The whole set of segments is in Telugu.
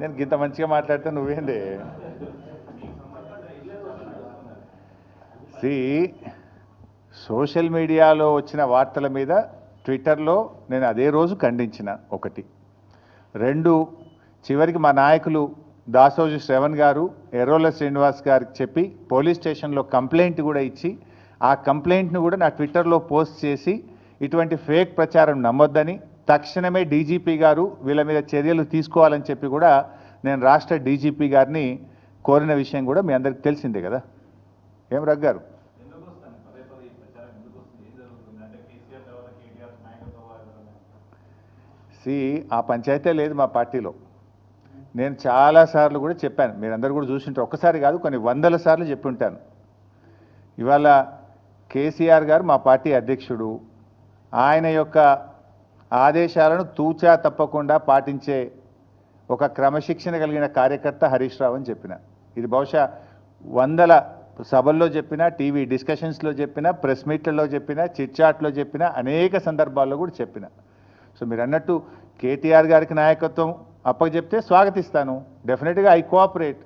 నేను గింత మంచిగా మాట్లాడితే నువ్వేంది నడుస్తున్నారు సి సోషల్ మీడియాలో వచ్చిన వార్తల మీద ట్విట్టర్లో నేను అదే రోజు ఖండించిన ఒకటి. రెండు చివరికి మా నాయకులు దాసోజు శ్రవణ్ గారు ఎర్రోల శ్రీనివాస్ గారికి చెప్పి పోలీస్ స్టేషన్లో కంప్లైంట్ కూడా ఇచ్చి ఆ కంప్లైంట్ను కూడా నా ట్విట్టర్లో పోస్ట్ చేసి ఇటువంటి ఫేక్ ప్రచారం నమ్మొద్దని తక్షణమే డీజీపీ గారు వీళ్ళ మీద చర్యలు తీసుకోవాలని చెప్పి కూడా నేను రాష్ట్ర డీజీపీ గారిని కోరిన విషయం కూడా మీ అందరికి తెలిసిందే కదా. ఏం రగ్గారు సి ఆ పంచాయతీ లేదు మా పార్టీలో. నేను చాలాసార్లు కూడా చెప్పాను. మీరందరూ కూడా చూసింటారు. ఒక్కసారి కాదు కొన్ని వందల సార్లు చెప్పి ఉంటాను. ఇవాళ కేసీఆర్ గారు మా పార్టీ అధ్యక్షుడు ఆయన యొక్క ఆదేశాలను తూచా తప్పకుండా పాటించే ఒక క్రమశిక్షణ కలిగిన కార్యకర్త హరీష్ రావు అని చెప్పిన. ఇది బహుశా వందల సభల్లో చెప్పిన టీవీ డిస్కషన్స్లో చెప్పిన ప్రెస్ మీట్లలో చెప్పిన చిట్చాట్లో చెప్పిన అనేక సందర్భాల్లో కూడా చెప్పిన. సో మీరు అన్నట్టు కేటీఆర్ గారికి నాయకత్వం అప్పచెప్తే స్వాగతిస్తాను. డెఫినెట్గా ఐ కోఆపరేట్.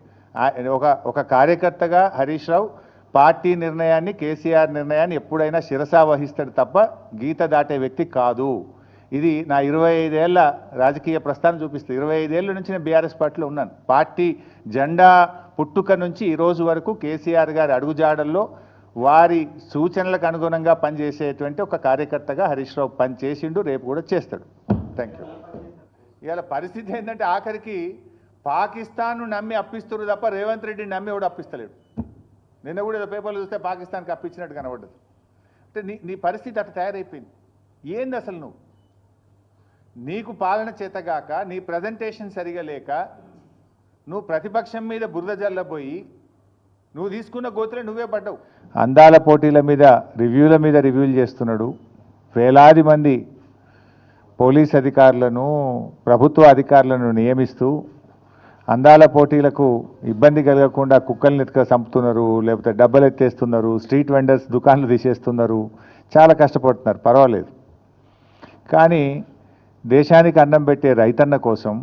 ఒక ఒక కార్యకర్తగా హరీష్ రావు పార్టీ నిర్ణయాన్ని కేసీఆర్ నిర్ణయాన్ని ఎప్పుడైనా శిరసా వహిస్తాడు తప్ప గీత దాటే వ్యక్తి కాదు. ఇది నా ఇరవై ఐదేళ్ళ రాజకీయ ప్రస్థానం చూపిస్తుంది. ఇరవై ఐదేళ్ళ నుంచి నేను బీఆర్ఎస్ పార్టీలో ఉన్నాను. పార్టీ జెండా పుట్టుక నుంచి ఈరోజు వరకు కేసీఆర్ గారి అడుగుజాడల్లో వారి సూచనలకు అనుగుణంగా పనిచేసేటువంటి ఒక కార్యకర్తగా హరీష్ రావు పని చేసిండు రేపు కూడా చేస్తాడు. థ్యాంక్ యూ ఇవాళ పరిస్థితి ఏంటంటే ఆఖరికి పాకిస్తాన్ను నమ్మి అప్పిస్తున్నారు తప్ప రేవంత్ రెడ్డిని నమ్మి ఎవడు అప్పిస్తలేడు. నిన్న కూడా ఏదో పేపర్లు చూస్తే పాకిస్తాన్కి అప్పించినట్టు కనబడ్డది. అంటే నీ నీ పరిస్థితి అట్లా తయారైపోయింది. ఏంది అసలు నువ్వు? నీకు పాలన చేతగాక నీ ప్రజెంటేషన్ సరిగా లేక నువ్వు ప్రతిపక్షం మీద బురద జల్లబోయి నువ్వు తీసుకున్న గోతులే నువ్వే పడ్డావు. అందాల పోటీల మీద రివ్యూల మీద రివ్యూలు చేస్తున్నాడు. వేలాది మంది పోలీస్ అధికారులను ప్రభుత్వ అధికారులను నియమిస్తూ అందాల పోటీలకు ఇబ్బంది కలగకుండా కుక్కల్ని ఎత్తుక చంపుతున్నారు లేకపోతే డబ్బలు ఎత్తేస్తున్నారు స్ట్రీట్ వెండర్స్ దుకాన్లు తీసేస్తున్నారు. చాలా కష్టపడుతున్నారు పర్వాలేదు. కానీ దేశానికి అన్నం పెట్టే రైతన్న కోసం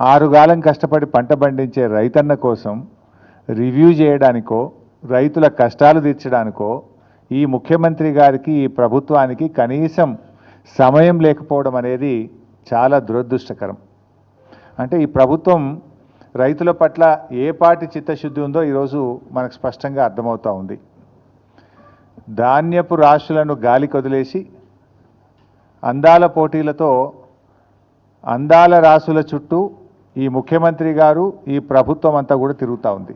ఆరుగాలం కష్టపడి పంట పండించే రైతన్న కోసం రివ్యూ చేయడానికో రైతుల కష్టాలు తీర్చడానికో ఈ ముఖ్యమంత్రి గారికి ఈ ప్రభుత్వానికి కనీసం సమయం లేకపోవడం అనేది చాలా దురదృష్టకరం. అంటే ఈ ప్రభుత్వం రైతుల పట్ల ఏ పాటి చిత్తశుద్ధి ఉందో ఈరోజు మనకు స్పష్టంగా అర్థమవుతూ ఉంది. ధాన్యపు రాశులను గాలి వదిలేసి అందాల పోటీలతో అందాల రాసుల చుట్టూ ఈ ముఖ్యమంత్రి గారు ఈ ప్రభుత్వం అంతా కూడా తిరుగుతూ ఉంది.